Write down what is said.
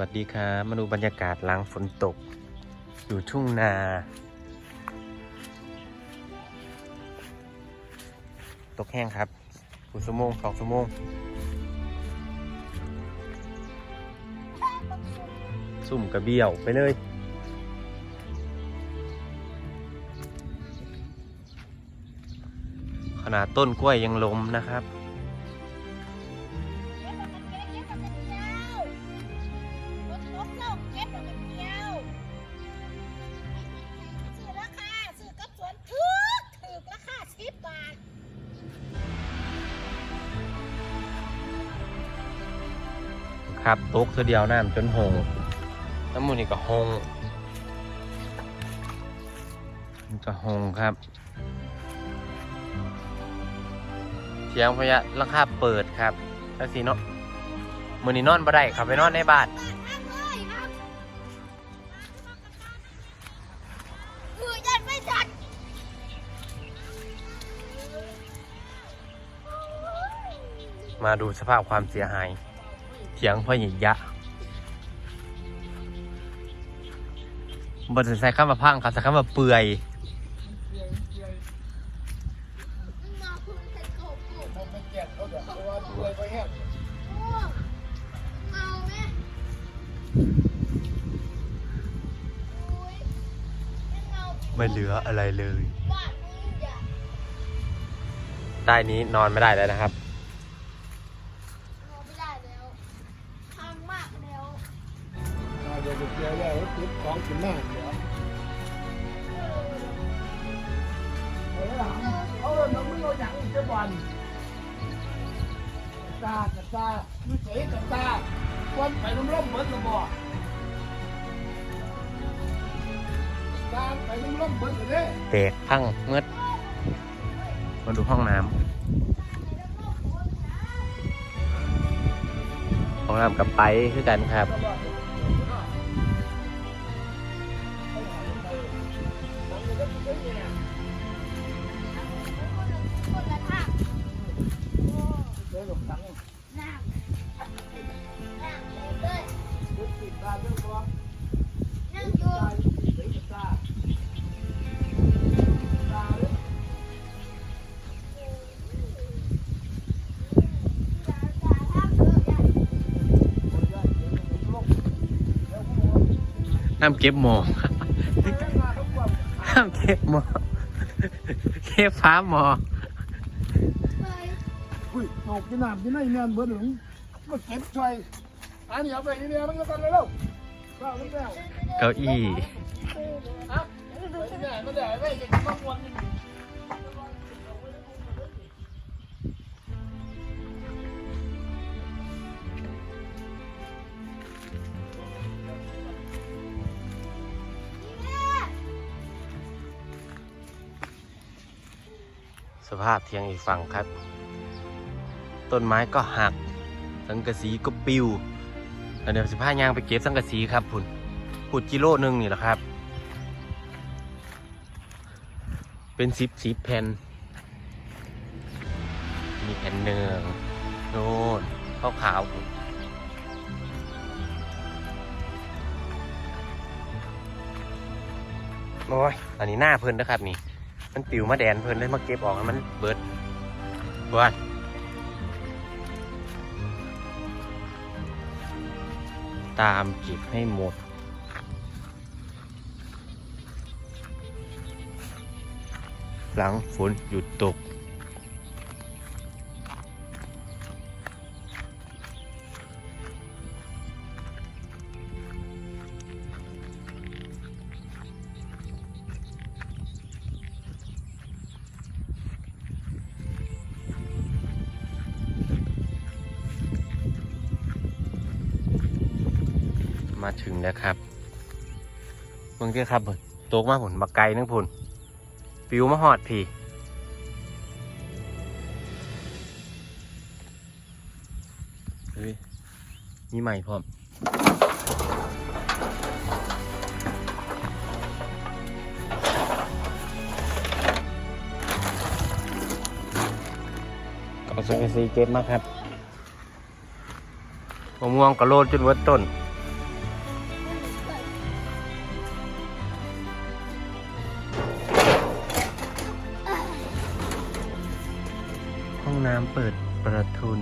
วัสดีครับมาดูบรรยากาศหลังฝนตก อยู่ทุ่งนา ตกแห้งครับคุณชั่วโมงสองชั่วโมงซุ่มกระเบี้ยวไปเลยขนาดต้นกล้วยยังล้มนะครับ ครับตกเธอเดียวน้ำจนหงน้ำมูนี่ก็หงมันก็หงครับเสียงพยะราคาเปิดครับแล้วสิเนาะมือนี่นอนบ่ได้ครับไปนอนในบ้านมาดูสภาพความเสียหาย เถียงพ่อหญิงยะบนใส่ข้ามมาพังครับใส่ข้ามมาเปื่อยไม่เหลืออะไรเลย ได้นี้นอนไม่ได้แล้วนะครับ แล้วติดของกินมาเดี๋ยวเอาเลยน้องมึงเอาอย่างอีกจะบอลตากับตาดูเฉยกับตาวันไปน้ำร่มเหมือนกับบ่ตาไปน้ำร่มเหมือนกันเด้แตกพังเมื่อมาดูห้องน้ำห้องน้ำกับไปคือกันครับ น้ำเก็บหมอกห้ามเก็บหมอกเก็บฟ้าหมอกอุ้ยตกกินน้ำกินไหนเนียนเบิดหลงมาเก็บช่วยอันนี้เอาไปนี่เนี่ยมันก็ตันเลยแล้วข้าวมันแล้วเก้าอี้ ภาพเทียงอีกฝั่งครับ ต้นไม้ก็หัก สังกะสีก็ปิวแล้วเดี๋ยวสิพายางไปเก็บสังกะสีครับพุ่นพูดกิโลหนึ่งนี่แหละครับ เป็นสิบสิบแผ่น มีแผ่นหนึ่งโน่นขาวขาวพุ่นโอ้ยอันนี้หน้าเพิ่นนะครับนี่ มันปิวมาแดนเพิ่นเลยมาเก็บออกให้มันเบิดบวนตามจิบให้หมด หลังฝนหยุดตก มาถึงแล้วครับเมื่อกี้ครับผลตกมาผลบักไก่นึงผลปิวมาหอดพี่เฮ้ยมีใหม่พร้อมก็สังกะสีเก็บมาครับมะม่วงกระโลดจนวัดต้น น้ำเปิดประทุน